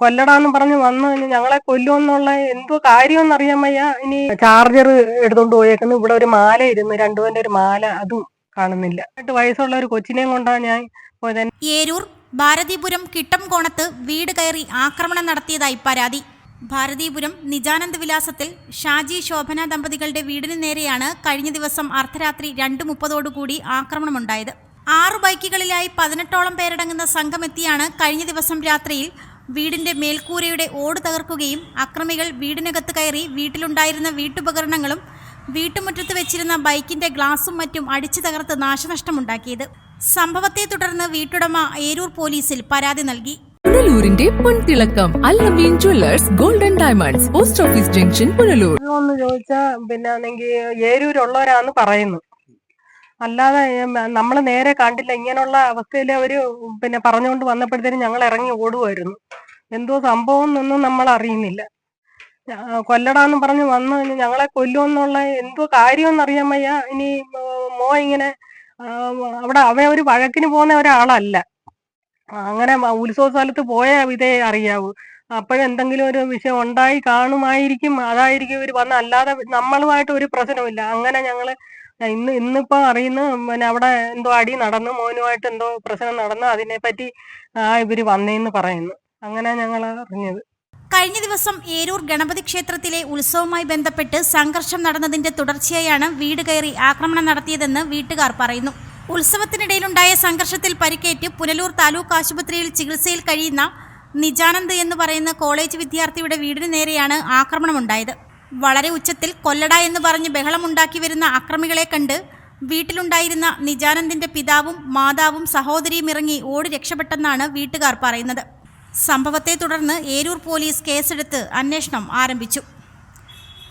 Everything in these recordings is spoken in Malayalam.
കൊല്ലടാന്ന് പറഞ്ഞ് വന്ന് ഞങ്ങളെ കൊല്ലുമെന്നുള്ള എന്തോ കാര്യമെന്ന് അറിയാൻ വയ്യ. ഇനി ചാർജർ എടുത്തോണ്ട് പോയേക്കുന്നു. ഇവിടെ ഒരു മാല ഇരുന്ന്. രണ്ടുപേന്റെ ഒരു മാല അതും കാണുന്നില്ല. എട്ട് വയസ്സുള്ള ഒരു കൊച്ചിനെയും കൊണ്ടാണ് ഞാൻ പോയത്. ഏരൂർ ഭാരതീപുരം കിട്ടം കോണത്ത് വീട് കയറി ആക്രമണം നടത്തിയതായി പരാതി. ഭാരതീപുരം നിജാനന്ദ് വിലാസത്തിൽ ഷാജി ശോഭന ദമ്പതികളുടെ വീടിന് നേരെയാണ് കഴിഞ്ഞ ദിവസം അർദ്ധരാത്രി രണ്ട് മുപ്പതോടുകൂടി ആക്രമണമുണ്ടായത്. ആറു ബൈക്കുകളിലായി പതിനെട്ടോളം പേരടങ്ങുന്ന സംഘമെത്തിയാണ് കഴിഞ്ഞ ദിവസം രാത്രിയിൽ വീടിന്റെ മേൽക്കൂരയുടെ ഓട് തകർക്കുകയും അക്രമികൾ വീടിനകത്ത് കയറി വീട്ടിലുണ്ടായിരുന്ന വീട്ടുപകരണങ്ങളും വീട്ടുമുറ്റത്ത് വെച്ചിരുന്ന ബൈക്കിന്റെ ഗ്ലാസും മറ്റും അടിച്ചു തകർത്ത് നാശനഷ്ടമുണ്ടാക്കിയത്. സംഭവത്തെ തുടർന്ന് വീട്ടുടമ ഏരൂർ പോലീസിൽ പരാതി നൽകി. പുനലൂരിന്റെ പൊൻതിളക്കം Al Ameen jewellers golden diamonds post office junction Punalur. എന്ന് ചോദിച്ചാ പിന്നെ ആണെങ്കിൽ ഏരൂരുള്ളവരാന്ന് പറയുന്നു. അല്ലാതെ നമ്മൾ നേരെ കണ്ടില്ല. ഇങ്ങനെയുള്ള അവസ്ഥയിൽ അവർ പിന്നെ പറഞ്ഞുകൊണ്ട് വന്നപ്പോഴത്തേനും ഞങ്ങൾ ഇറങ്ങി ഓടുമായിരുന്നു എന്തോ സംഭവം എന്നൊന്നും നമ്മൾ അറിയുന്നില്ല. കൊല്ലടാന്ന് പറഞ്ഞ് വന്ന് ഞങ്ങളെ കൊല്ലുമെന്നുള്ള എന്തോ കാര്യമെന്ന് അറിയാൻ വയ്യ. ഇനി മോ- ഇങ്ങനെ അവിടെ അവ ഒരു വഴക്കിന് പോകുന്ന ഒരാളല്ല. അങ്ങനെ ഉത്സവ സ്ഥലത്ത് പോയ ഇതേ അറിയാവൂ. അപ്പോഴെന്തെങ്കിലും ഒരു വിഷയം ഉണ്ടായി കാണുമായിരിക്കും. അതായിരിക്കും ഇവർ വന്ന അല്ലാതെ നമ്മളുമായിട്ട് ഒരു പ്രശ്നമില്ല അങ്ങനെ ഞങ്ങൾ ഇന്ന് ഇന്നിപ്പോ അറിയുന്ന പിന്നെ അവിടെ എന്തോ അടി നടന്നു മോനുമായിട്ട് എന്തോ പ്രശ്നം നടന്നു അതിനെപ്പറ്റി ആ ഇവർ വന്നേന്ന് പറയുന്നു. അങ്ങനെ ഞങ്ങൾ അറിഞ്ഞത്. കഴിഞ്ഞ ദിവസം ഏരൂർ ഗണപതി ക്ഷേത്രത്തിലെ ഉത്സവവുമായി ബന്ധപ്പെട്ട് സംഘർഷം നടന്നതിന്റെ തുടർച്ചയായാണ് വീട് കയറി ആക്രമണം നടത്തിയതെന്ന് വീട്ടുകാർ പറയുന്നു. ഉത്സവത്തിനിടയിലുണ്ടായ സംഘർഷത്തിൽ പരിക്കേറ്റ് പുനലൂർ താലൂക്ക് ആശുപത്രിയിൽ ചികിത്സയിൽ കഴിയുന്ന നിജാനന്ദ് എന്ന് പറയുന്ന കോളേജ് വിദ്യാർത്ഥിയുടെ വീടിന് നേരെയാണ് ആക്രമണമുണ്ടായത്. വളരെ ഉച്ചത്തിൽ കൊല്ലട എന്ന് പറഞ്ഞ് ബഹളമുണ്ടാക്കി വരുന്ന അക്രമികളെ കണ്ട് വീട്ടിലുണ്ടായിരുന്ന നിജാനന്ദിന്റെ പിതാവും മാതാവും സഹോദരിയും ഇറങ്ങി ഓടി രക്ഷപ്പെട്ടെന്നാണ് വീട്ടുകാർ പറയുന്നത്. സംഭവത്തെ തുടർന്ന് ഏരൂർ പോലീസ് കേസെടുത്ത് അന്വേഷണം ആരംഭിച്ചു.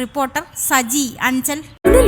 റിപ്പോർട്ടർ സജി അഞ്ചൽ.